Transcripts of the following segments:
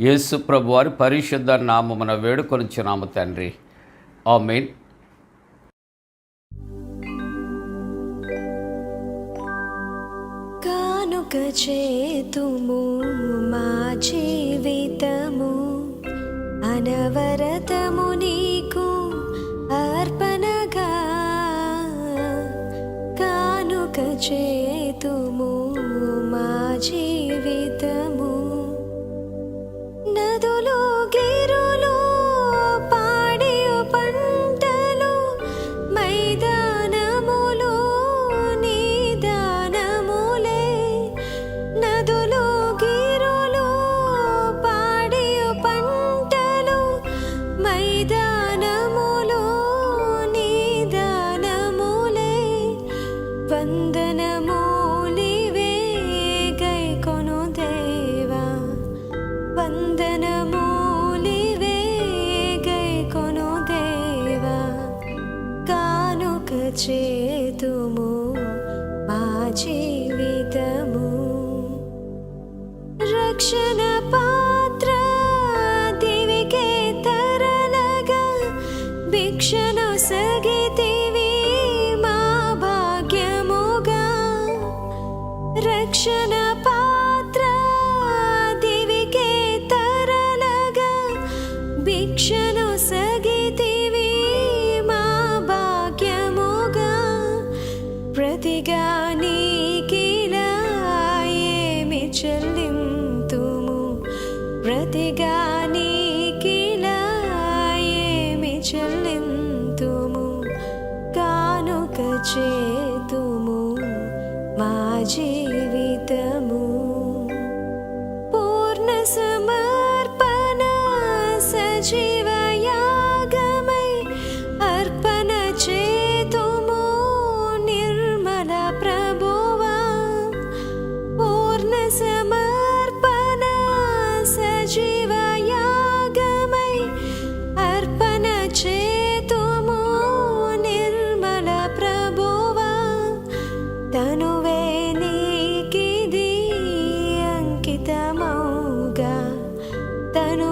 యేసు ప్రభు వారి పరిశుద్ధ నామమున వేడుకొనిచ్చున్నాము తండ్రి. ఆమెన్. కానుక చేతుము మా జీవితము అనవరతము నీకు అర్పణగా. కానుక చేతుము మా జీ నదులు సజీవ అర్పణ చేతుము నిర్మల ప్రభువా. పూర్ణ సమర్పణ సజీవ అర్పణ చేతుము నిర్మల ప్రభువా. తనువే నీకిది అంకితమౌగా. తనువే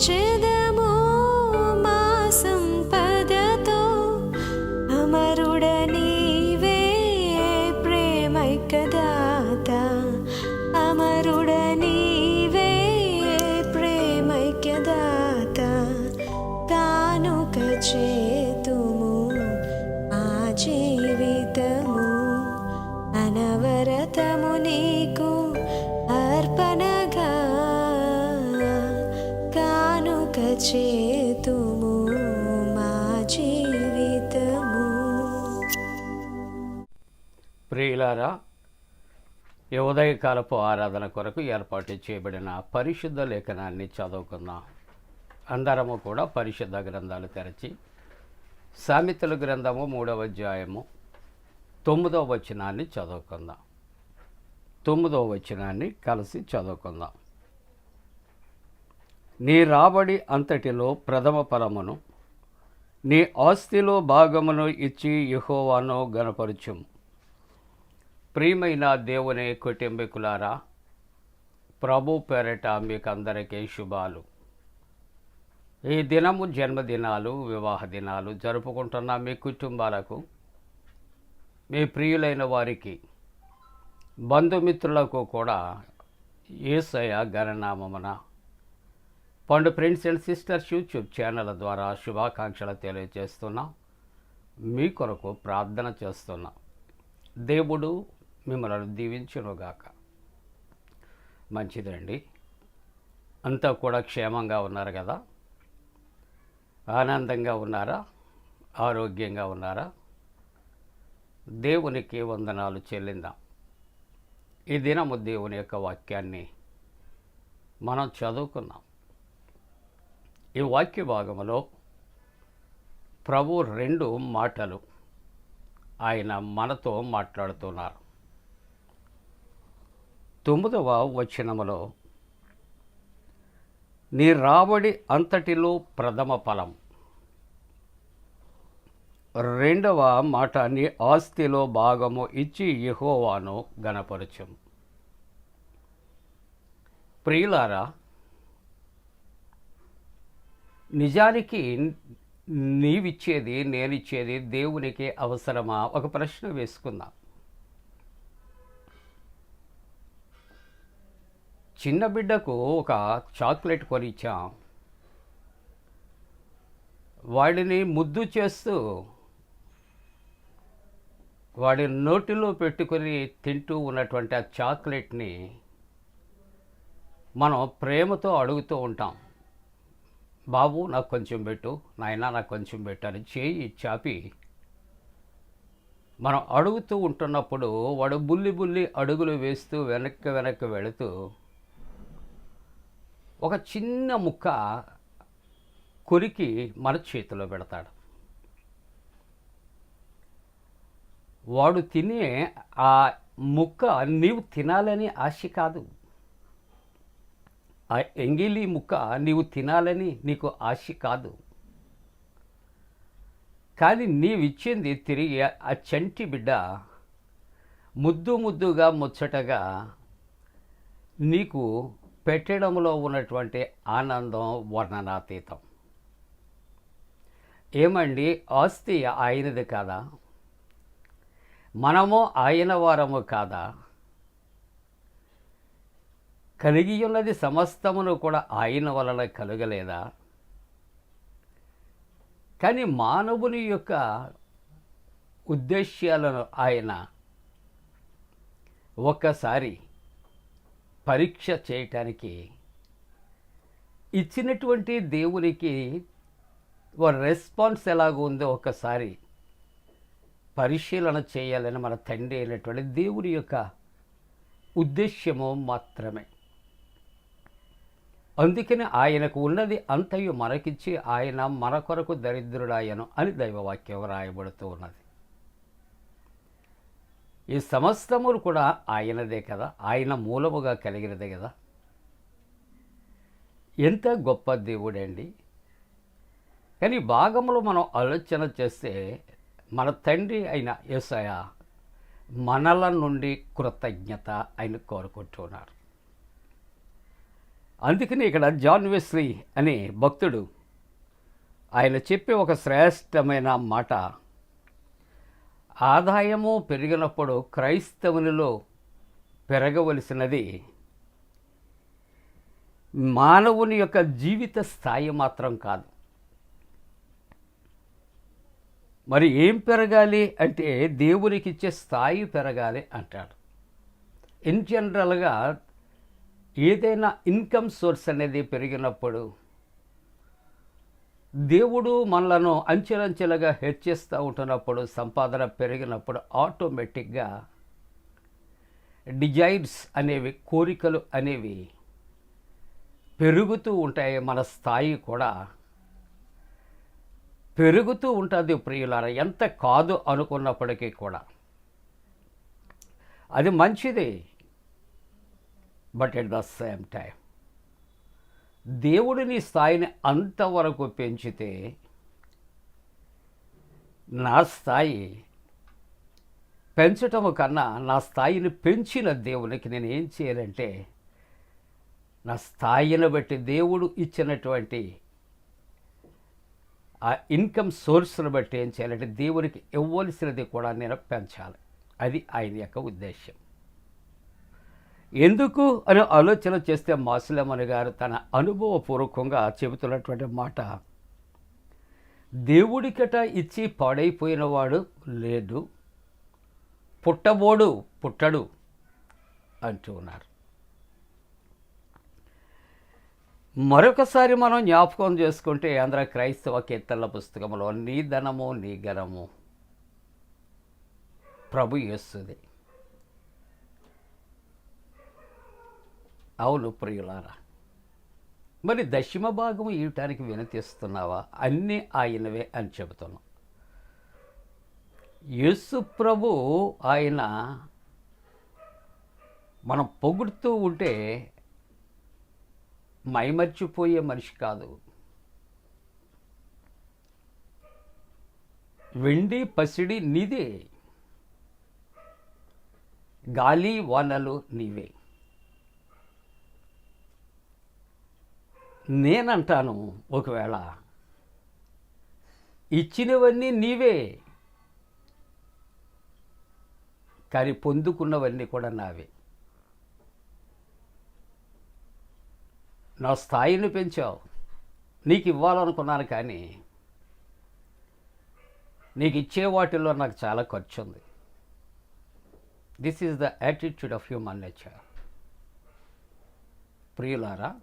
watching చేతుము మా జీవితము. ప్రియులారా ఉదయకాలపు ఆరాధన కొరకు ఏర్పాటు చేయబడిన పరిశుద్ధ లేఖనాన్ని చదువుకుందాం. అందరము కూడా పరిశుద్ధ గ్రంథాలు తెరచి సామెతల గ్రంథము మూడవ అధ్యాయము తొమ్మిదవ వచనాన్ని చదువుకుందాం. తొమ్మిదవ వచనాన్ని కలిసి చదువుకుందాం. నీ రాబడి అంతటిలో ప్రథమ ఫలమును నీ ఆస్తిలో భాగమును ఇచ్చి యహోవాను గనపరచుము. ప్రియమైన దేవుని కుటుంబీకులారా ప్రభు పేరట మీకు అందరికీ శుభాలు. ఈ దినము జన్మదినాలు వివాహ దినాలు జరుపుకుంటున్న మీ కుటుంబాలకు మీ ప్రియులైన వారికి బంధుమిత్రులకు కూడా ఏసయ గణనామమున పండు friends and sisters YouTube channel ద్వారా శుభాకాంక్షలు తెలియజేస్తున్నాం. మీ కొరకు ప్రార్థన చేస్తున్నాం. దేవుడు మిమ్మల్ని దీవించునుగాక. మంచిదండి. అంతా కూడా క్షేమంగా ఉన్నారు కదా? ఆనందంగా ఉన్నారా? ఆరోగ్యంగా ఉన్నారా? దేవునికి వందనాలు చెల్లిందాం. ఈ దినము దేవుని యొక్క వాక్యాన్ని మనం చదువుకున్నాం. ఈ వాక్య భాగంలో ప్రభు రెండు మాటలు ఆయన మనతో మాట్లాడుతున్నారు. తొమ్మిదవ వచనములో నీ రాబడి అంతటిలో ప్రథమ ఫలం. రెండవ మాట నీ ఆస్తిలో భాగము ఇచ్చి యహోవాను గణపరచం ప్రియులారా నిజానికి నీవిచ్చేది నేనిచ్చేది దేవునికి అవసరమా? ఒక ప్రశ్న వేసుకుందాం. చిన్న బిడ్డకు ఒక చాక్లెట్ కొనిచ్చాం. వాడిని ముద్దు చేస్తూ వాడి నోటిలో పెట్టుకొని తింటూ ఉన్నటువంటి ఆ చాక్లెట్ని మనం ప్రేమతో అడుగుతూ ఉంటాం. బాబు నాకు కొంచెం పెట్టు నాయన నాకు కొంచెం పెట్టు అని చేయి చాపి మనం అడుగుతూ ఉంటున్నప్పుడు వాడు బుల్లి బుల్లి అడుగులు వేస్తూ వెనక్కి వెనక్కి వెళుతూ ఒక చిన్న ముక్క కొరికి మన చేతిలో పెడతాడు. వాడు తినే ఆ ముక్క నీవు తినాలని ఆశ కాదు. ఆ ఎంగిలి ముక్క నీవు తినాలని నీకు ఆశ కాదు. కానీ నీవిచ్చింది తిరిగి ఆ చంటి బిడ్డ ముద్దు ముద్దుగా ముచ్చటగా నీకు పెట్టడంలో ఉన్నటువంటి ఆనందం వర్ణనాతీతం. ఏమండి? ఆస్తి ఆయనది కాదా? మనము ఆయన వారము కాదా? కలిగి ఉన్నది సమస్తమును కూడా ఆయన వలన కలుగలేదా? కానీ మానవుని యొక్క ఉద్దేశ్యాలను ఆయన ఒక్కసారి పరీక్ష చేయటానికి ఇచ్చినటువంటి దేవునికి రెస్పాన్స్ ఎలాగ ఉందో ఒకసారి పరిశీలన చేయాలని మన తండ్రి అయినటువంటి దేవుని యొక్క ఉద్దేశ్యము మాత్రమే. అందుకని ఆయనకు ఉన్నది అంతయు మనకిచ్చి ఆయన మన కొరకు దరిద్రుడాయను అని దైవవాక్యం రాయబడుతూ ఉన్నది. ఈ సమస్తములు కూడా ఆయనదే కదా. ఆయన మూలముగా కలిగినదే కదా. ఎంత గొప్ప దేవుడండి. కానీ భాగంలో మనం ఆలోచన చేస్తే మన తండ్రి అయిన యేసయ మనల నుండి కృతజ్ఞత ఆయన కోరుకుంటున్నారు అందుకని ఇక్కడ జాన్ వెస్లీ అనే భక్తుడు ఆయన చెప్పే ఒక శ్రేష్టమైన మాట ఆదాయము పెరిగినప్పుడు క్రైస్తవునిలో పెరగవలసినది మానవుని యొక్క జీవిత స్థాయి మాత్రం కాదు. మరి ఏం పెరగాలి అంటే దేవునికి ఇచ్చే స్థాయి పెరగాలి అంటాడు. ఇన్ జనరల్గా ఏదైనా ఇన్కమ్ సోర్స్ అనేది పెరిగినప్పుడు దేవుడు మనలను అంచెలంచెలుగా హెచ్చిస్తూ ఉంటున్నప్పుడు సంపాదన పెరిగినప్పుడు ఆటోమేటిక్గా డిజైర్స్ అనేవి కోరికలు అనేవి పెరుగుతూ ఉంటాయి మన స్థాయి కూడా. పెరుగుతూ ఉంటుంది ప్రియులార ఎంత కాదు అనుకున్నప్పటికీ కూడా. అది మంచిది. But at the same time దేవుడిని స్థాయిని అంతవరకు పెంచితే నా స్థాయి పెంచటం కన్నా నా స్థాయిని పెంచిన దేవునికి నేను ఏం చేయాలంటే నా స్థాయిని బట్టి దేవుడు ఇచ్చినటువంటి ఆ ఇన్కమ్ సోర్స్ను బట్టి ఏం చేయాలంటే దేవునికి ఇవ్వవలసినది కూడా నేను పెంచాలి. అది ఆయన యొక్క ఉద్దేశం ఎందుకు అని ఆలోచన చేస్తే మాసులమ్మని గారు తన అనుభవపూర్వకంగా చెబుతున్నటువంటి మాట. దేవుడికట ఇచ్చి పాడైపోయినవాడు లేడు. పుట్టబోడు పుట్టడు అంటూ ఉన్నారు. మరొకసారి మనం జ్ఞాపకం చేసుకుంటే ఆంధ్ర క్రైస్తవ కీర్తనల పుస్తకంలో నీ ధనము నీ గణము ప్రభు యేసుది. అవును ప్రియులారా. మరి దశమ భాగం ఇవ్వటానికి వినతిస్తున్నావా? అన్నీ ఆయనవే అని చెబుతున్నాం. యేసు ప్రభు ఆయన మనం పొగుడుతూ ఉంటే మైమర్చిపోయే మనిషి కాదు. వెండి పసిడి నీదే. గాలి వానలు నీవే. నేనంటాను ఒకవేళ. ఇచ్చినవన్నీ నీవే. కానీ పొందుకున్నవన్నీ కూడా నావే. నా స్థాయిని పెంచావు. నీకు ఇవ్వాలనుకున్నాను కానీ నీకు ఇచ్చే వాటిల్లో నాకు చాలా ఖర్చు ఉంది this is the attitude of human nature ప్రియులారా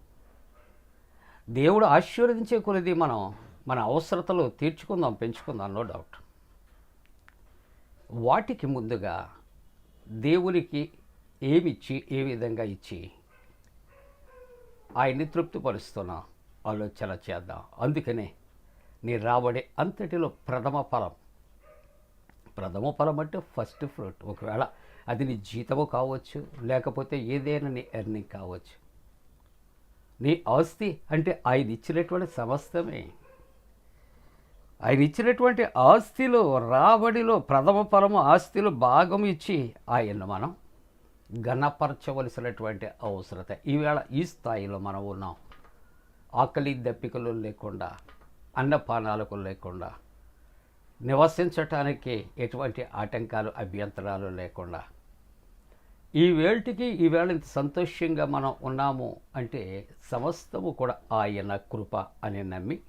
దేవుడు ఆశీర్వదించే కొలది మనం మన అవసరతలు తీర్చుకుందాం పెంచుకుందాం నో డౌట్ వాటికి ముందుగా దేవునికి ఏమిచ్చి ఏ విధంగా ఇచ్చి ఆయన్ని తృప్తిపరుస్తున్నాం ఆలోచన చేద్దాం. అందుకనే నీ రాబడే అంతటిలో ప్రథమ ఫలం. ప్రథమ ఫలం అంటే ఫస్ట్ ఫ్రూట్ ఒకవేళ అది నీ జీతము కావచ్చు లేకపోతే ఏదైనా నీ ఎర్నింగ్ కావచ్చు. నీ ఆస్తి అంటే ఆయన ఇచ్చినటువంటి సమస్తమే. ఆయన ఇచ్చినటువంటి ఆస్తిలో రాబడిలో ప్రథమ ఫలము ఆస్తిలో భాగం ఇచ్చి ఆయన మనం ఘనపరచవలసినటువంటి అవసరత. ఈవేళ ఈ స్థాయిలో మనం ఉన్నాం. ఆకలి దప్పికలు లేకుండా అన్నపానాలకు లేకుండా నివసించటానికి ఎటువంటి ఆటంకాలు అభ్యంతరాలు లేకుండా ఈ వేళటికి ఈవేళ ఇంత సంతోషంగా మనం ఉన్నాము అంటే సమస్తము కూడా ఆయన కృప అని నమ్మి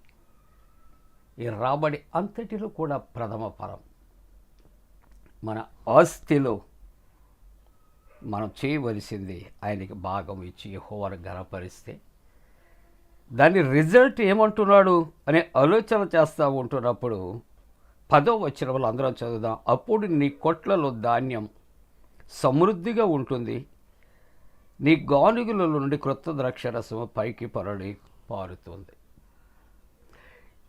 ఈ రాబడి అంతటిలో కూడా ప్రథమ ఫలం. మన ఆస్తిలో మనం చేయవలసింది ఆయనకి భాగం ఇచ్చి హోవర్ గనపరిస్తే దాని రిజల్ట్ ఏమంటున్నాడు అనే ఆలోచన చేస్తూ ఉంటున్నప్పుడు పదో వచ్చిన అందరం చదువుదాం. అప్పుడు నీ కొట్లలో ధాన్యం సమృద్ధిగా ఉంటుంది. నీ గానుగుల నుండి క్రొత్త ద్రాక్షరసము పైకి పరడి పారుతుంది.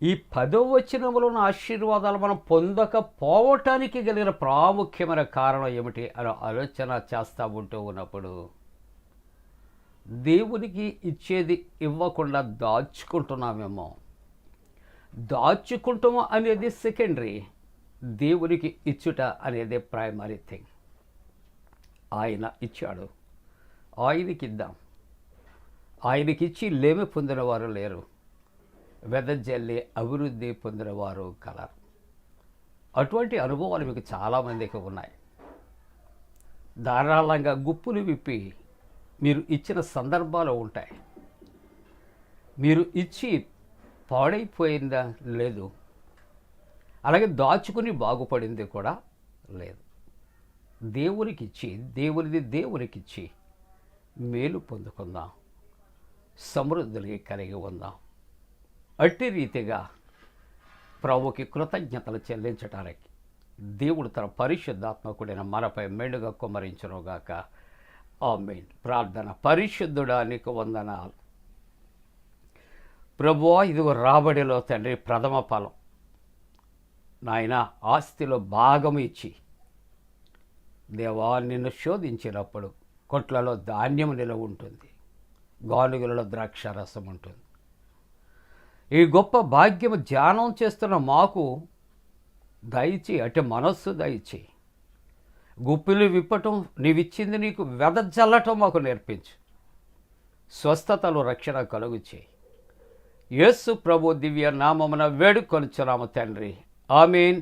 ఈ పదో వచనంలోని ఆశీర్వాదాలు మనం పొందకపోవటానికి కలిగిన ప్రాముఖ్యమైన కారణం ఏమిటి అని ఆలోచన చేస్తూ ఉంటూ ఉన్నప్పుడు దేవునికి ఇచ్చేది ఇవ్వకుండా దాచుకుంటున్నామేమో. దాచుకుంటాము అనేది సెకండరీ. దేవునికి ఇచ్చుట అనేది ప్రైమరీ థింగ్. ఆయన ఇచ్చాడు. ఆయనకి ఇద్దాం ఆయనకిచ్చి లేమి పొందినవారు లేరు. వెదజల్లి అభివృద్ధి పొందినవారు కలరు. అటువంటి అనుభవాలు మీకు చాలామందికి ఉన్నాయి. ధారాళంగా గుప్పులు విప్పి మీరు ఇచ్చిన సందర్భాలు ఉంటాయి. మీరు ఇచ్చి పాడైపోయిందా? లేదు. అలాగే దాచుకుని బాగుపడింది కూడా లేదు. దేవునికిచ్చి దేవునిది దేవునికిచ్చి మేలు పొందుకుందాం. సమృద్ధిని కలిగి ఉందాం. అట్టి రీతిగా ప్రభుకి కృతజ్ఞతలు చెల్లించడానికి దేవుడు తన పరిశుద్ధాత్మకుడైన మనపై మెండుగా కుమ్మరించునుగాక. ఆమెన్. ప్రార్థన పరిశుద్ధుడా నీకు వందనాలు. ప్రభువా ఇదిగో రాబడిలో తండ్రి ప్రథమ ఫలం నాయన ఆస్తిలో భాగం ఇచ్చి దేవా నిన్ను శోధించినప్పుడు కొట్లలో ధాన్యం నిలవ ఉంటుంది గానుగులలో ద్రాక్ష రసం ఉంటుంది. ఈ గొప్ప భాగ్యము ధ్యానం చేస్తున్న మాకు దయచి అటు మనస్సు దయచి గుప్పిలు విప్పటం నీవిచ్చింది నీకు వెదజల్లటం మాకు నేర్పించు. స్వస్థతలు రక్షణ కలుగు చేయి. యేసు ప్రభు దివ్య నామమున వేడుకొనుచున్నాము తండ్రి. ఆమెన్.